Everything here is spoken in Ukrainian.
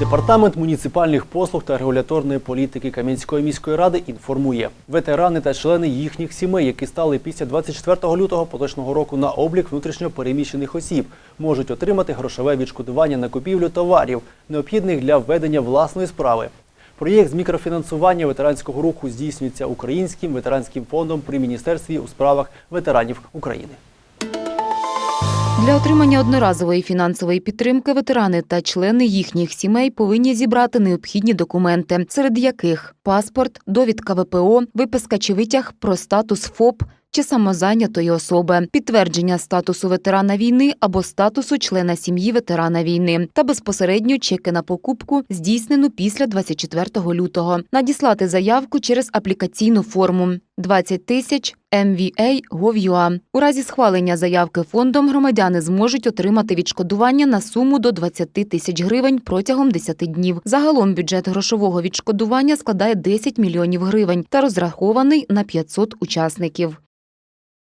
Департамент муніципальних послуг та регуляторної політики Кам'янської міської ради інформує, ветерани та члени їхніх сімей, які стали після 24 лютого поточного року на облік внутрішньо переміщених осіб, можуть отримати грошове відшкодування на купівлю товарів, необхідних для введення власної справи. Проєкт з мікрофінансування ветеранського руху здійснюється Українським ветеранським фондом при міністерстві у справах ветеранів України. Для отримання одноразової фінансової підтримки ветерани та члени їхніх сімей повинні зібрати необхідні документи, серед яких паспорт, довідка ВПО, виписка чи витяг про статус ФОП чи самозайнятої особи, підтвердження статусу ветерана війни або статусу члена сім'ї ветерана війни та безпосередньо чеки на покупку, здійснену після 24 лютого. Надіслати заявку через аплікаційну форму 20 тисяч MVA Gov.ua. У разі схвалення заявки фондом громадяни зможуть отримати відшкодування на суму до 20 тисяч гривень протягом 10 днів. Загалом бюджет грошового відшкодування складає 10 мільйонів гривень та розрахований на 500 учасників.